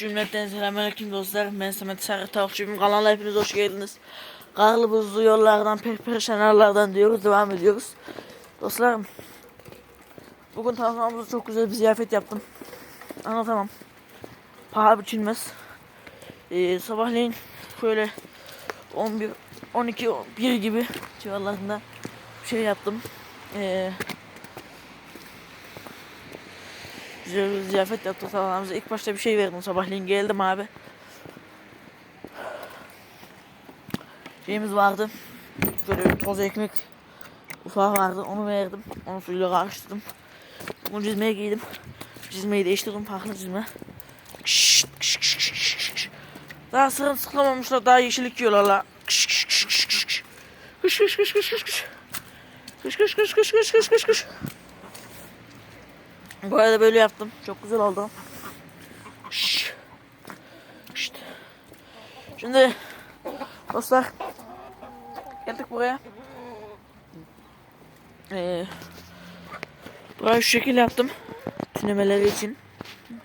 Cümleten selamünaleyküm dostlar. Ben Samet Sarı Tavukçuyum. Kanala hepiniz hoş geldiniz. Karlı buzlu yollardan, perperişan yollardan diyoruz. Devam ediyoruz. Dostlarım. Bugün tavuklarımıza çok güzel bir ziyafet yaptım. Anlatamam. Paha biçilmez. Ee, sabahleyin şöyle 11, 12, 1 gibi civarlarında bir şey yaptım. Ee, güzel bir ziyafet yaptı sabahlarımıza. İlk başta bir şey verdim sabahleyin geldim abi. Şeyimiz vardı. Böyle toz ekmek ufağı vardı. Onu verdim. Onu suyla karıştırdım. Bunu çizmeye giydim. Çizmeyi değiştirdim farklı çizme. Kşşt, kş, kş, kş, kş, kş. Daha sırın sıklamamışlar. Daha yeşillik yiyorlar la. Kş, kş, kş, kş. Kış kış kış kış kış kış. Kış kış kış kış kış kış kış kış. Bu arada böyle yaptım. Çok güzel oldu. Şşş. Şimdi dostlar geldik buraya. Ee, burayı şu şekil yaptım. Tünemeleri için.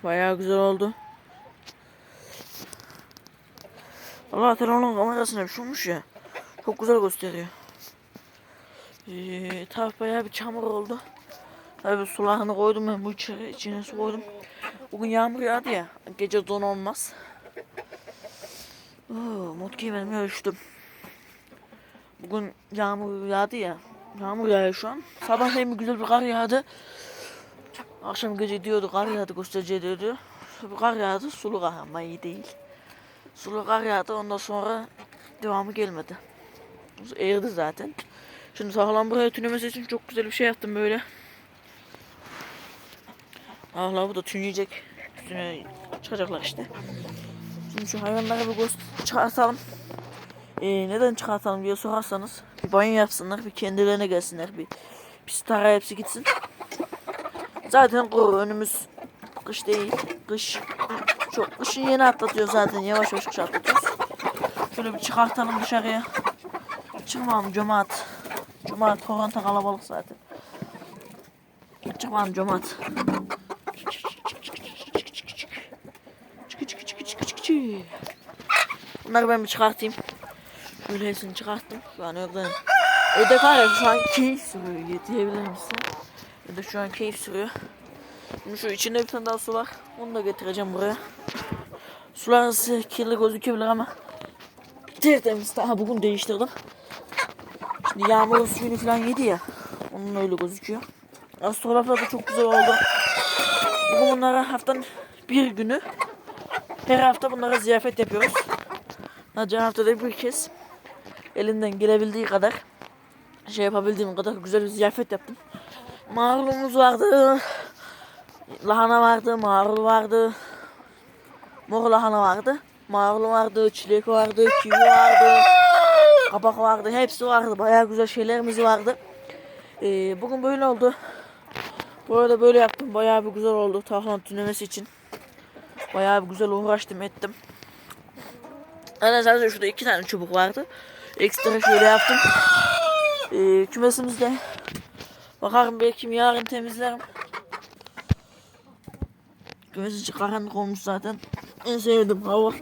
Bayağı güzel oldu. Allah telefonun kamerasına bir şey olmuş ya. Çok güzel gösteriyor. Ee, taraf bayağı bir çamur oldu. Tabii sularını koydum ben bu içine su koydum. Bugün yağmur yağdı ya. Gece don olmaz. Oo, mont giymedim üşüdüm. Bugün yağmur yağdı ya. Yağmur yağıyor şu an. Sabahleyin güzel bir kar yağdı. Akşam gece diyordu kar yağdı göstereceği diyordu. Kar yağdı sulu kar ama iyi değil. Sulu kar yağdı ondan sonra devamı gelmedi. Eğirdi zaten. Şimdi sağlam buraya tünemesi için çok güzel bir şey yaptım böyle. Bu da tüneyecek. Üstüne çıkacaklar işte. Şimdi şu hayvanları bir göz çıkartalım. Ee, neden çıkartalım diye sorarsanız bir banyo yapsınlar, bir kendilerine gelsinler, bir pis tara hepsi gitsin. Zaten kuru önümüz kış değil, kış çok kışın yeni atlatıyor zaten yavaş yavaş kış atlatıyoruz. Şöyle bir çıkartalım dışarıya. Çıkmam cemaat. Cemaat koranta kalabalık zaten. Çıkmam cemaat. Bunları ben bir çıkartayım. Şöyle hepsini çıkarttım. Şu an öyle. Ödek ya şu an keyif sürüyor. Yetiyebilir misin? Ödek şu an keyif sürüyor. Şimdi şu içinde bir tane daha su var. Onu da getireceğim buraya. Sular kirli gözükebilir ama tertemiz. Daha bugün değiştirdim. Şimdi yağmurun suyunu falan yedi ya. Onun öyle gözüküyor. Astrologlar da çok güzel oldu. Bugün bunlara haftanın bir günü her hafta bunlara ziyafet yapıyoruz. Hadi haftada bir kez elinden gelebildiği kadar şey yapabildiğim kadar güzel bir ziyafet yaptım. Marulumuz vardı. Lahana vardı, marul vardı. Mor lahana vardı. Marul vardı, çilek vardı, kivi vardı. Kabak vardı, hepsi vardı. Bayağı güzel şeylerimiz vardı. Ee, bugün böyle oldu. Bu arada böyle yaptım. Bayağı bir güzel oldu tahlan tünemesi için. Bayağı bir güzel uğraştım ettim. Sadece şurada iki tane çubuk vardı. Ekstra şöyle yaptım. Ee, kümesimizde bakarım belki yarın temizlerim. Kümesi içi karanlık olmuş zaten. En sevdiğim hava.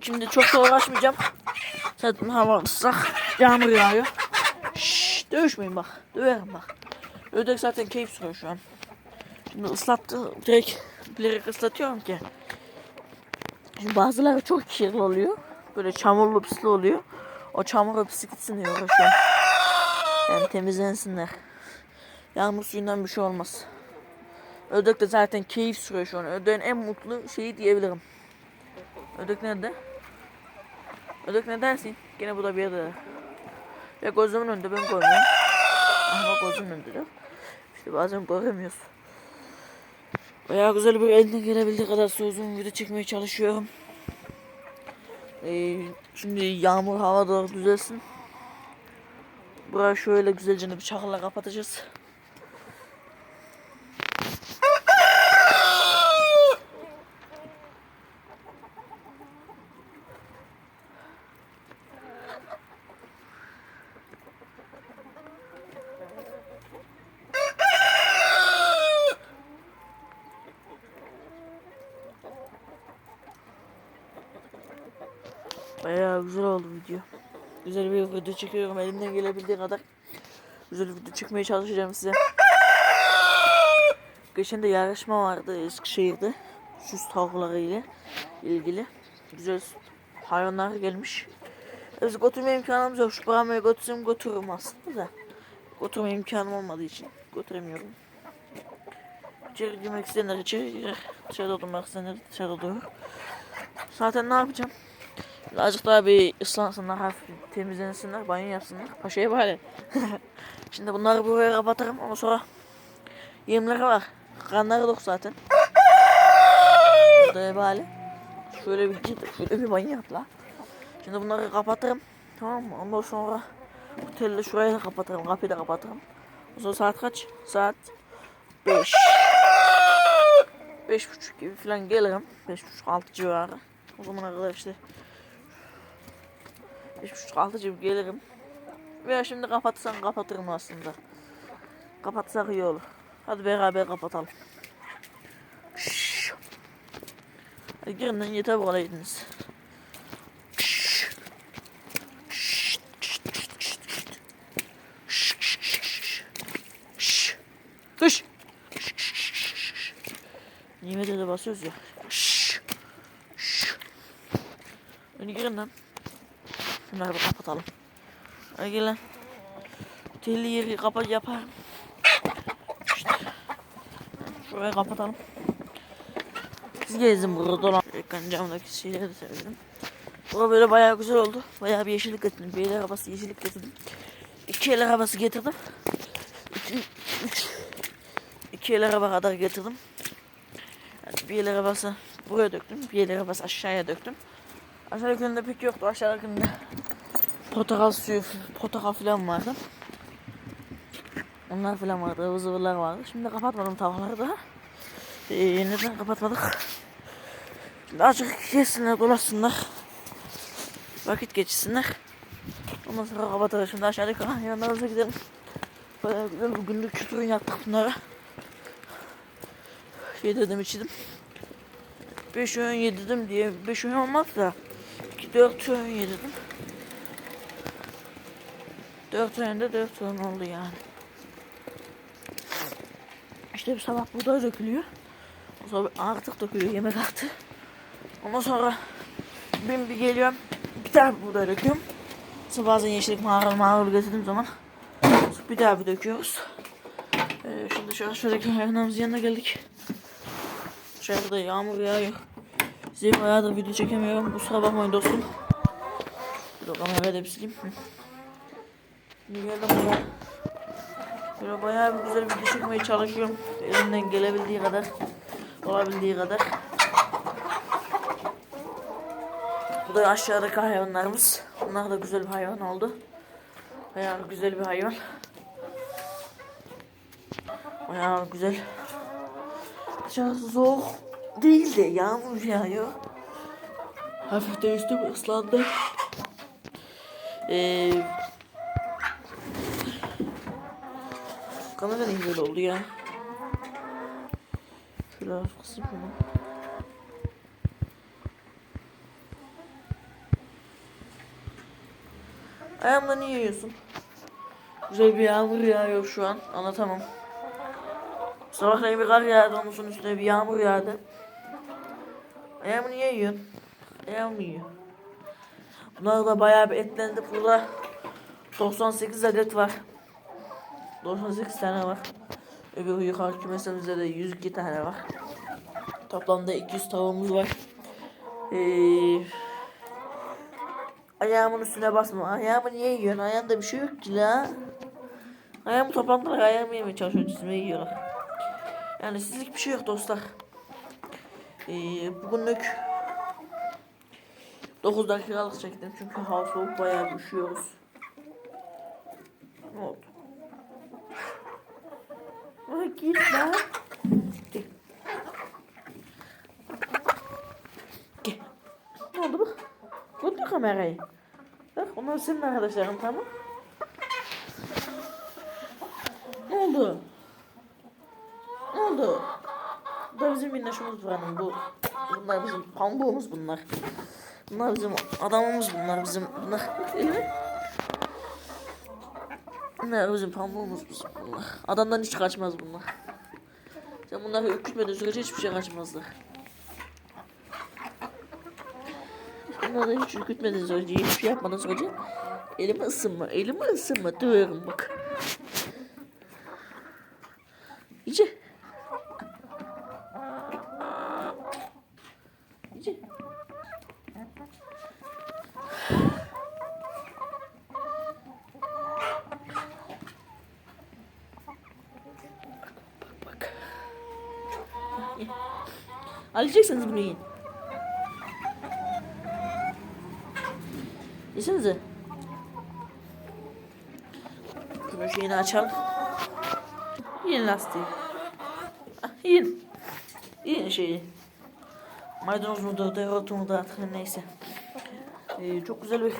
Şimdi çok da uğraşmayacağım. Zaten hava ıslak. Yağmur yağıyor. Şşş dövüşmeyin bak. Döverim bak. Ödek zaten keyif sürüyor şu an. Şimdi ıslattı. Direkt bilerek ıslatıyorum ki. Şimdi bazıları çok kirli oluyor. Böyle çamurlu pisli oluyor. O çamurlu pisi gitsin diye. Yani temizlensinler. Yağmur suyundan bir şey olmaz. Ödek de zaten keyif sürüyor şu an. Ödek'in en mutlu şeyi diyebilirim. Ödek nerede? Ödek ne dersin? Gene bu da bir yerde. Ya gözümün önünde ben görmüyorum. Ama gözümün önünde de. İşte bazen göremiyoruz. Bayağı güzel bir eline gelebildiği kadar uzun video çekmeye çalışıyorum. Ee, şimdi yağmur hava doğru düzelsin. Burayı şöyle güzelce bir çakılla kapatacağız. Bayağı güzel oldu video. Güzel bir video çekiyorum elimden gelebildiği kadar. Güzel video çekmeye çalışacağım size. Geçen de yarışma vardı Eskişehir'de. Süs tavukları ile ilgili. Güzel hayvanlar gelmiş. Biz götürme imkanımız yok. Şu Brame'ye götürsem götürürüm aslında da. Götürme imkanım olmadığı için götüremiyorum. İçeri girmek isteyenler içeri girer. Dışarıda durmak isteyenler dışarıda durur. Zaten ne yapacağım? Azıcık daha bir ıslansınlar, hafif temizlensinler, banyo yapsınlar. Paşaya bari. Şimdi bunları buraya kapatırım. Ondan sonra yemleri var. Kanları yok zaten. Burada bari. Şöyle bir git, şöyle bir banyo yap la. Şimdi bunları kapatırım. Tamam mı? Ondan sonra otelde şurayı da kapatırım. Kapıyı da kapatırım. O zaman saat kaç? Saat 5. Beş buçuk gibi falan gelirim. Beş buçuk altı civarı. O zamana kadar işte beş buçuk altı gibi gelirim. Veya şimdi kapatırsan kapatırım aslında. Kapatsak iyi olur. Hadi beraber kapatalım. Şşş. Hadi girin lan yeter bu kadar yediniz. Kış. Nimet'e de basıyoruz ya. Şşş. Şşş. Hadi girin lan. Şunları bir kapatalım. Hadi gel lan. Telli yeri kapat. İşte. Şurayı kapatalım. Siz gezin burada dolan. Ekran camdaki şeyleri de sevdim. Bura böyle bayağı güzel oldu. Bayağı bir yeşillik getirdim. Bir el arabası yeşillik getirdim. İki el arabası getirdim. İki, üç, iki el araba kadar getirdim. Yani bir el arabası buraya döktüm. Bir el arabası aşağıya döktüm. Aşağıdakinde pek yoktu. Aşağıdakinde portakal suyu, portakal falan vardı. Onlar falan vardı. ıvı vardı. Şimdi kapatmadım tavukları da. Ee, neden kapatmadık? Şimdi azıcık yesinler, dolaşsınlar. Vakit geçsinler. Ondan sonra kapatırız. Şimdi aşağıdaki yanlarımıza gidelim. Bayağı güzel bir günlük kültürün yaptık bunlara. Şey dedim içtim. 5 öğün yedirdim diye 5 öğün olmaz da 4 öğün yedirdim. 4 öğünde 4 öğün oldu yani. İşte bir sabah buğday dökülüyor. O sonra artık dökülüyor yemek artı. Ondan sonra ben bir geliyorum bir tane buğday döküyorum. Sonra bazen yeşillik mağaralı mağaralı getirdiğim zaman bir daha bir döküyoruz. Ee, şimdi şu aşağıdaki hayvanlarımızın yanına geldik. Dışarıda yağmur yağıyor. Size bayağıdır video çekemiyorum. Kusura bakmayın dostum. De kamerayı da bir sileyim. Geldim buraya. Böyle bayağı bir güzel video çekmeye çalışıyorum. Elimden gelebildiği kadar. Olabildiği kadar. Bu da aşağıdaki hayvanlarımız. Bunlar da güzel bir hayvan oldu. Bayağı güzel bir hayvan. Bayağı güzel. Dışarısı soğuk değil de yağmur yağıyor. Hafif de üstüm ıslandı. Ee, kamera niye böyle oldu ya? Şöyle hafif kısayım bunu. Ayağımla niye yiyorsun? Güzel bir yağmur yağıyor şu an. Anlatamam. Sabahleyin bir kar yağdı, onun üstüne bir yağmur yağdı. Ayağımı niye yiyorsun? Ayağımı yiyor. Bunlar da bayağı bir etlendi. Burada 98 adet var. 98 tane var. Öbür yukarı kümesimizde de 102 tane var. Toplamda 200 tavuğumuz var. Ee, ayağımın üstüne basma. Ayağımı niye yiyorsun? Ayağımda bir şey yok ki la. Ayağımı toplandılar. Ayağımı yemeye çalışıyor. Çizmeyi yiyorlar. Yani sizlik bir şey yok dostlar. Ee, bugünlük 9 dakikalık çektim çünkü hava soğuk bayağı üşüyoruz. Ne oldu? Ay git lan. Gel. Ne oldu bak? Gördün kamerayı. Bak onlar senin arkadaşların tamam. Ne oldu? Ne oldu? Bu da bizim minnaşımız buranın bu. Bunlar bizim pambuğumuz bunlar. Bunlar bizim adamımız bunlar bizim bunlar. Bunlar bizim pambuğumuz bizim bunlar. Adamdan hiç kaçmaz bunlar. Sen bunları ürkütmediğin sürece hiçbir şey kaçmazlar. Bunları hiç ürkütmediğin sürece hiçbir şey yapmadığın sürece elimi ısınma, elimi ısınma diyorum bak. İyice. Bak bak. Ye. Alacaksınız bunu yiyin. Yesenize. Şunu şeyini açalım. Yiyin lastiği. Ah, Yiyin. Yiyin şeyi. Maydanoz mu da dereotu mu da artık neyse. Ee, çok güzel bir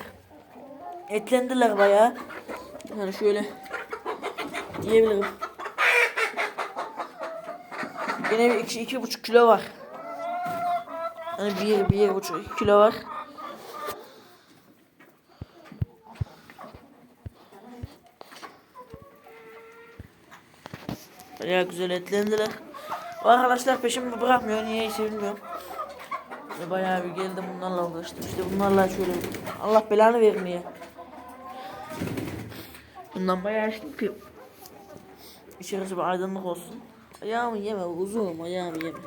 etlendiler bayağı. Yani şöyle diyebilirim. Yine bir iki, iki buçuk kilo var. Yani bir, bir buçuk iki kilo var. Bayağı güzel etlendiler. Bu arkadaşlar peşimi bırakmıyor. Niye hiç bilmiyorum. Ve bayağı bir geldim bunlarla uğraştım. İşte bunlarla şöyle Allah belanı vermeye. Bundan bayağı açtım ki içerisi bir aydınlık olsun. Ayağımı yeme uzun ayağımı yeme.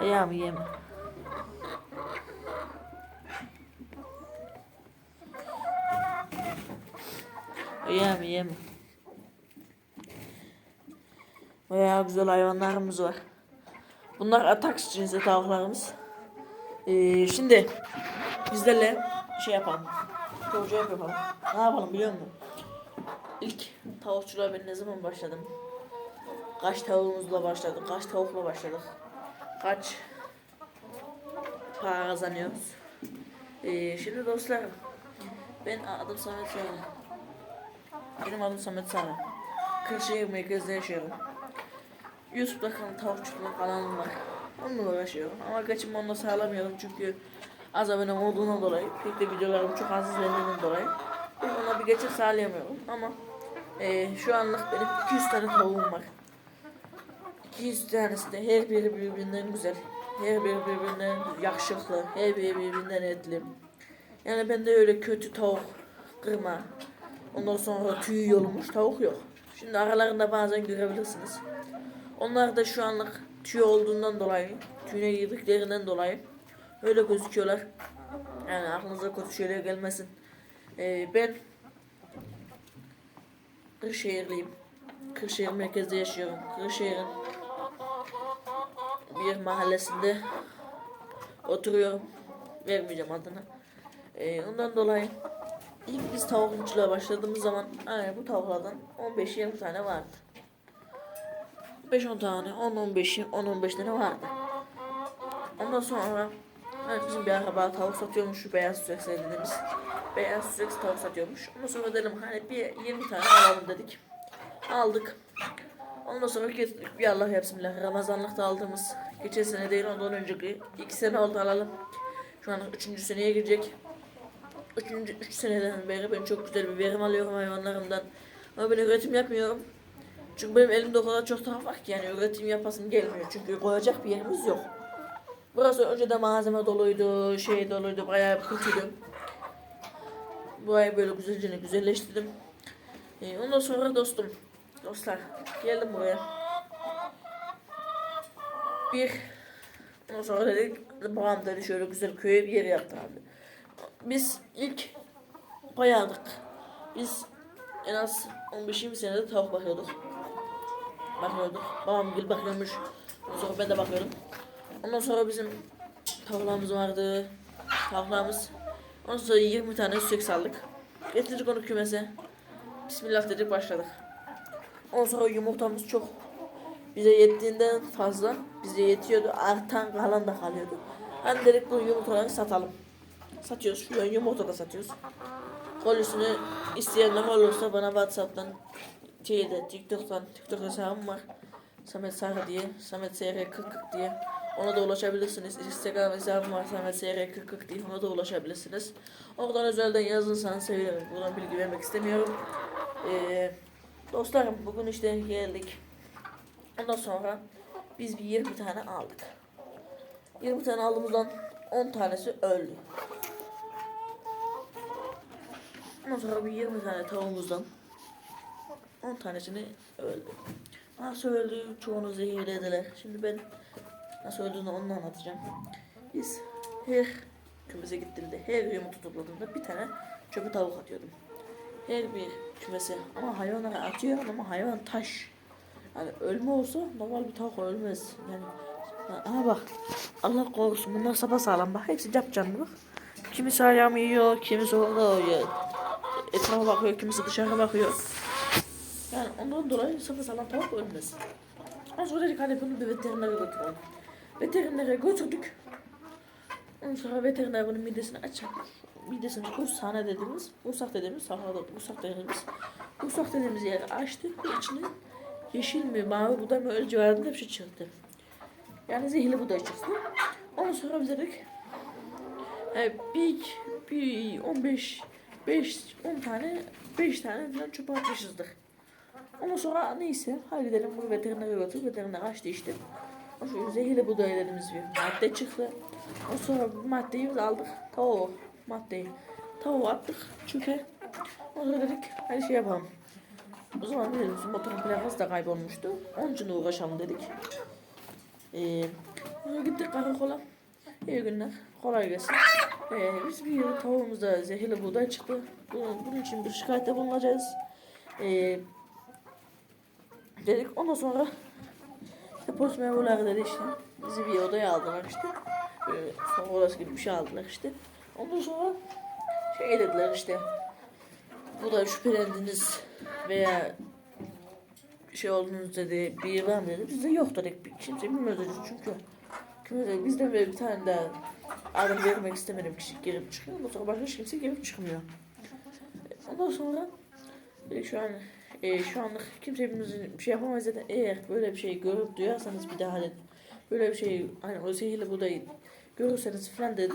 Ayağımı yeme. Ayağımı yeme. Bayağı güzel hayvanlarımız var. Bunlar ataks cinsi tavuklarımız. Ee, şimdi bizlerle şey yapalım. Tavukçuluk yapalım. Ne yapalım biliyor musun? İlk tavukçuluğa ben ne zaman başladım? Kaç tavuğumuzla başladık? Kaç tavukla başladık? Kaç para kazanıyoruz? Ee, şimdi dostlarım ben adım Samet Sara. Benim adım Samet Sara. Kırşehir merkezde yaşıyorum. YouTube'da kan tavukçuluk kanalım var. Onunla uğraşıyorum ama geçim onunla sağlamıyorum çünkü az abonem olduğundan dolayı pek de videolarım çok az izlendiğinden dolayı ben ona bir geçim sağlayamıyorum ama eee, şu anlık benim 200 tane tavuğum var. 200 tanesi de her biri birbirinden güzel. Her biri birbirinden yakışıklı. Her biri birbirinden etli. Yani bende öyle kötü tavuk, kırma, ondan sonra tüy yolmuş tavuk yok. Şimdi aralarında bazen görebilirsiniz. Onlar da şu anlık tüy olduğundan dolayı, tüyüne girdiklerinden dolayı öyle gözüküyorlar. Yani aklınıza kötü şeyler gelmesin. Ee, ben Kırşehirliyim. Kırşehir merkezde yaşıyorum. Kırşehir'in bir mahallesinde oturuyorum. Vermeyeceğim adını. Ee, ondan dolayı ilk biz tavukçuluğa başladığımız zaman yani bu tavuklardan 15-20 tane vardı. 5-10 tane, 10-15, 10-15 tane vardı. Ondan sonra evet, bizim bir araba tavuk satıyormuş şu beyaz sürex dediğimiz. Beyaz sürex tavuk satıyormuş. Ondan sonra dedim hani bir 20 tane alalım dedik. Aldık. Ondan sonra getirdik bir Allah bismillah Ramazanlıkta aldığımız geçen sene değil ondan önceki iki sene oldu alalım. Şu an üçüncü seneye girecek. Üçüncü, üç seneden beri ben çok güzel bir verim alıyorum hayvanlarımdan. Ama ben üretim yapmıyorum. Çünkü benim elimde o kadar çok taraf var ki yani üretim yapasım gelmiyor. Çünkü koyacak bir yerimiz yok. Burası önceden malzeme doluydu, şey doluydu, bayağı kötüydü. Burayı böyle güzelce güzelleştirdim. Ee, ondan sonra dostum, dostlar geldim buraya. Bir, ondan sonra dedik, babam dedi şöyle güzel köye bir yer yaptı abi. Biz ilk bayağıdık. Biz en az 15-20 senedir tavuk bakıyorduk. Bakıyorduk. Babam gül bakıyormuş. Ondan sonra ben de bakıyordum. Ondan sonra bizim tavuklarımız vardı. Tavuklarımız. Ondan sonra 20 tane süt aldık. Getirdik onu kümese. Bismillah dedik başladık. Ondan sonra yumurtamız çok bize yettiğinden fazla bize yetiyordu. Artan kalan da kalıyordu. Hani dedik bu yumurtaları satalım. Satıyoruz. Şu an yumurta da satıyoruz. Kolisini isteyenler olursa bana Whatsapp'tan şeyde TikTok'tan TikTok hesabım var. Samet Sarı diye, Samet SR 40 diye. Ona da ulaşabilirsiniz. Instagram hesabım var Samet SR 40 diye. Ona da ulaşabilirsiniz. Oradan özelden yazırsanız sevinirim. Buradan bilgi vermek istemiyorum. Ee, dostlarım bugün işte geldik. Ondan sonra biz bir 20 tane aldık. 20 tane aldığımızdan 10 tanesi öldü. Ondan sonra bir 20 tane tavuğumuzdan 10 tanesini öldü. Nasıl öldü? Çoğunu zehirlediler. Şimdi ben nasıl öldüğünü onu anlatacağım. Biz her kümese gittiğimde, her yumurta topladığımda bir tane çöpe tavuk atıyordum. Her bir kümese ama hayvanlara atıyorum ama hayvan taş. Yani ölme olsa normal bir tavuk ölmez. Yani aha bak Allah korusun bunlar sapasağlam bak hepsi cap canlı bak. Kimisi ayağımı yiyor, kimisi orada uyuyor. Etrafa bakıyor, kimisi dışarı bakıyor. Yani ondan dolayı sapasağlam tavuk ölmez. Ondan sonra dedik hadi bunu bir veterinere götürelim. Veterinere götürdük. Ondan sonra veteriner bunun midesini açar. Midesini kursana dediğimiz, kursak dediğimiz, sahada kursak dediğimiz, kursak dediğimiz yeri açtı. İçine yeşil mi, mavi buday mı öyle civarında bir şey çıktı. Yani zehirli buday çıktı. Ondan sonra biz dedik, e, bir, bir 15, 5, 10 tane, 5 tane falan çöpe atmışızdır. Ondan sonra neyse, hadi gidelim bunu veterinere götür. Veteriner açtı işte. Ondan sonra zehirli buday dediğimiz bir madde çıktı. Ondan sonra maddeyi biz aldık. Tavuğu maddeyi. Tavuğu attık çöpe. Ondan sonra dedik hadi şey yapalım. O zaman şu motorun plakası da kaybolmuştu. Onun için uğraşalım dedik. Ee, sonra gittik karakola. İyi günler. Kolay gelsin. Ee, biz bir yıl tavuğumuzda zehirli buğday çıktı. Bunun, bunun için bir şikayette bulunacağız. Ee, dedik ondan sonra işte polis memurları dedi işte bizi bir odaya aldılar işte. Böyle son odası gibi bir şey aldılar işte. Ondan sonra şey dediler işte bu da şüphelendiniz veya şey oldunuz dedi bir mı dedi. Biz de yok dedik. Kimse bilmiyor dedi çünkü. Kimse biz de böyle bir tane daha adım vermek istemedim kişi girip çıkıyor. Ondan sonra başka kimse girip çıkmıyor. Ondan sonra e, şu an e, şu anlık kimse bir şey yapamaz zaten eğer böyle bir şey görüp duyarsanız bir daha dedi. Böyle bir şey hani o zehirli budayı görürseniz falan dedi.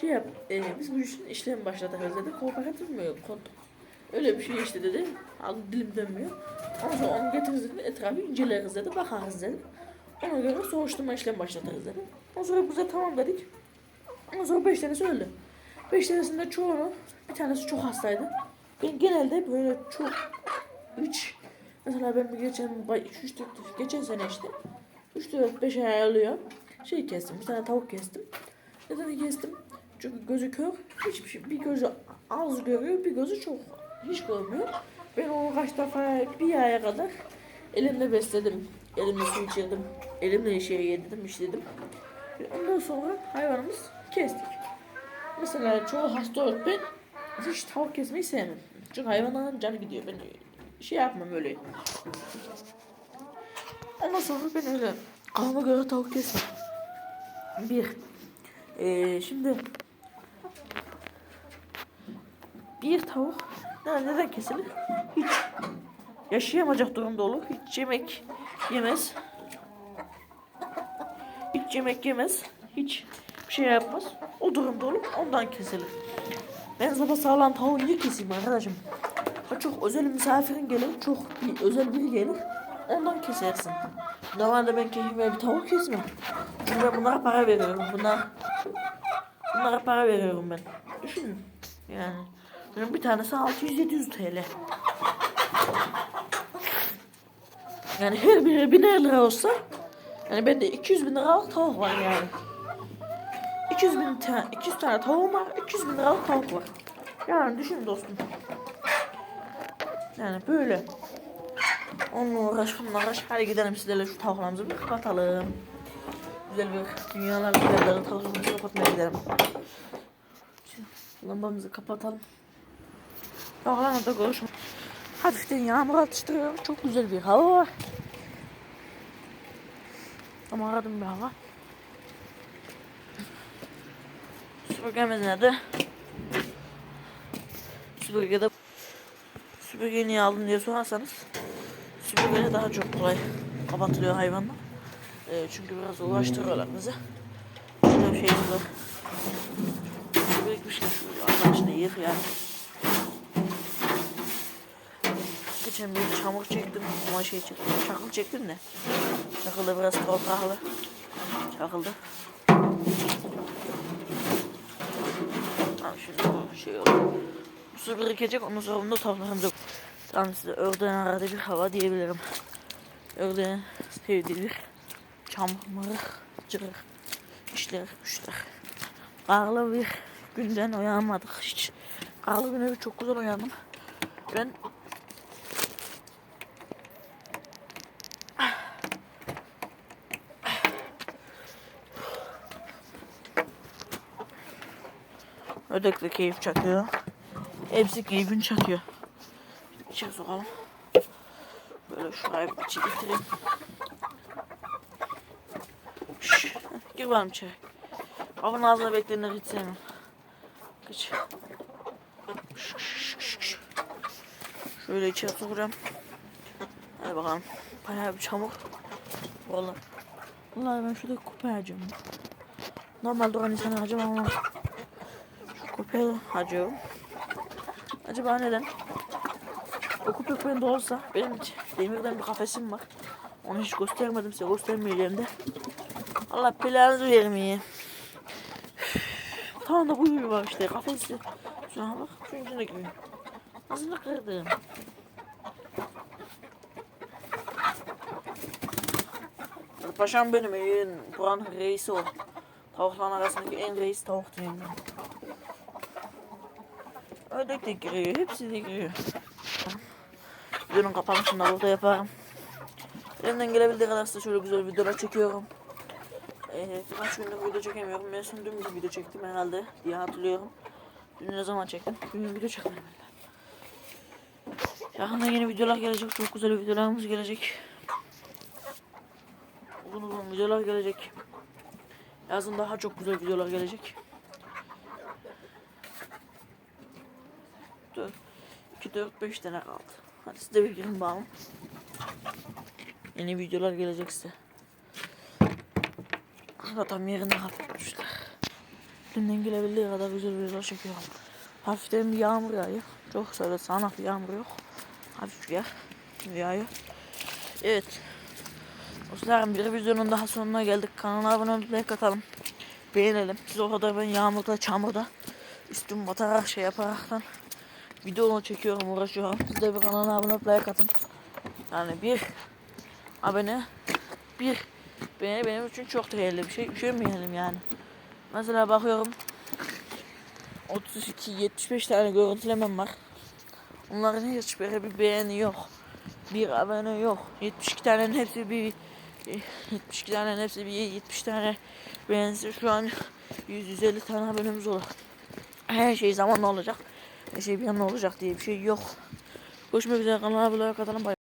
Şey yap e, biz bu işin işlemi başlatacağız dedi. Kooperatif mi? Kont Öyle bir şey işte dedi. Al dilim dönmüyor. Ondan sonra onu getiririz dedi. Etrafı inceleriz dedi. Bakarız dedi. Ona göre soruşturma işlemi başlatırız dedi. Ondan sonra bize tamam dedik. Ondan sonra beş tanesi öldü. Beş tanesinde çoğunu, bir tanesi çok hastaydı. Genelde böyle çok üç mesela ben bir geçen üç, dört, geçen sene işte üç dört beş ay alıyor. Şey kestim. Bir tane tavuk kestim. Neden kestim? Çünkü gözü kör. Hiçbir şey. Bir gözü az görüyor, bir gözü çok hiç görmüyor. Ben onu kaç defa bir aya kadar elimle besledim. Elimle su içirdim. Elimle şey yedirdim, işledim. Ondan sonra hayvanımız kestik. Mesela çoğu hasta olup ben hiç tavuk kesmeyi sevmem. Çünkü hayvanların canı gidiyor. Ben şey yapmam öyle. Ondan sonra ben öyle kafama göre tavuk kesmem. Bir. Ee, şimdi bir tavuk ne- neden kesilir? Hiç yaşayamayacak durumda olur. Hiç yemek yemez. Hiç yemek yemez. Hiç bir şey yapmaz. O durumda olup ondan kesilir. Ben sabah sağlam tavuğu niye keseyim arkadaşım? Ha çok özel misafirin gelir, çok bir özel biri gelir. Ondan kesersin. Normalde ben keyfime bir tavuk kesmem. Çünkü ben bunlara para veriyorum. Bunlar, bunlara para veriyorum ben. Düşünün. Yani. Bunun bir tanesi 600-700 TL. Yani her biri 1000 lira olsa yani bende 200 bin liralık tavuk var yani. 200 bin tane, 200 tane tavuğum var, 200 bin liralık tavuk var. Yani düşün dostum. Yani böyle. Onunla uğraş, bununla uğraş. Hadi gidelim sizlerle şu tavuklarımızı bir kapatalım. Güzel bir dünyalar güzelleri tavuklarımızı kapatmaya gidelim. Lambamızı kapatalım. Tavuklarla da görüşürüz. Hafiften yağmur atıştırıyorum. Çok güzel bir hava var. Ama aradım bir hava. Süpürgemiz nerede? Süpürgede Süpürgeyi niye aldın diye sorarsanız göre daha çok kolay kapatılıyor hayvanlar. Ee, çünkü biraz uğraştırıyorlar bizi. Şöyle şeyimiz var. Birikmişler şu arkadaşına yık yani. Geçen bir çamur çektim ama şey çektim. Çakıl çektim de. Çakıl da biraz topraklı. Çakıldı. Tamam şimdi bu şey oldu. Su birikecek ondan sonra bunu da Tamam size ördeğin arada bir hava diyebilirim. Ördeğin sevdiği bir çam, mırık, cırık, işler, güçler. Karlı bir günden uyanmadık hiç. Karlı güne çok güzel uyandım. Ben De keyif çakıyor. Hepsi keyfini çakıyor. İçeri sokalım. Böyle şuraya bir içi getireyim. Şş, gir bakalım içeri. Kapının ağzına beklenir hiç sevmem. Şş. Şöyle içeri sokacağım. Hadi bakalım. Bayağı bir çamur. Valla. Vallahi ben şurada kupa harcıyorum. Normal duran insanı harcamam ama şu kupayı harcıyorum. Acaba neden? O kupa bende olsa benim demirden bir kafesim var. Onu hiç göstermedim size göstermeyeceğim de. Allah belanızı vermeye. Tamam da bu gibi var işte kafesi. Şuna bak şunun içine gibi. Da kırdım. Paşam benim en buranın reisi o. Tavukların arasındaki en reis tavuk diyeyim ben. Ördek de giriyor, hepsi de giriyor. Videonun kapanışını da burada yaparım. Elimden gelebildiği kadar size şöyle güzel videolar çekiyorum. Ee, birkaç gündür video çekemiyorum. En son dün bir video çektim herhalde diye hatırlıyorum. Dün ne zaman çektim? Dün video çekmedim herhalde. Yakında yeni videolar gelecek. Çok güzel videolarımız gelecek. Uzun uzun videolar gelecek. Yazın daha çok güzel videolar gelecek. 4, 2, 4, 5 tane kaldı. Hadi siz de bir girin bakalım. Yeni videolar gelecek size. Adam yerinde kapatmışlar. Dünden gelebildiği kadar güzel videolar çekiyorum. Hafiften bir yağmur yağıyor. Çok söyle sana yağmur yok. Hafif bir yağıyor. Evet. Dostlarım bir videonun daha sonuna geldik. Kanala abone olup like atalım. Beğenelim. Siz o kadar ben yağmurda, çamurda üstüm batarak şey yaparaktan video çekiyorum, uğraşıyorum. Siz de bir kanala abone olup like. Yani bir abone, bir beğeni benim için çok değerli bir şey. Üşenmeyelim yani. Mesela bakıyorum 32 75 tane görüntülemem var. Onların hiçbiri bir beğeni yok. Bir abone yok. 72 tanenin hepsi bir 72 tanenin hepsi bir 70 tane beğenisi şu an 100-150 tane abonemiz olur. Her şey zamanla olacak. Her şey bir anda olacak diye bir şey yok. Görüşmek üzere kanala abone olmayı bay.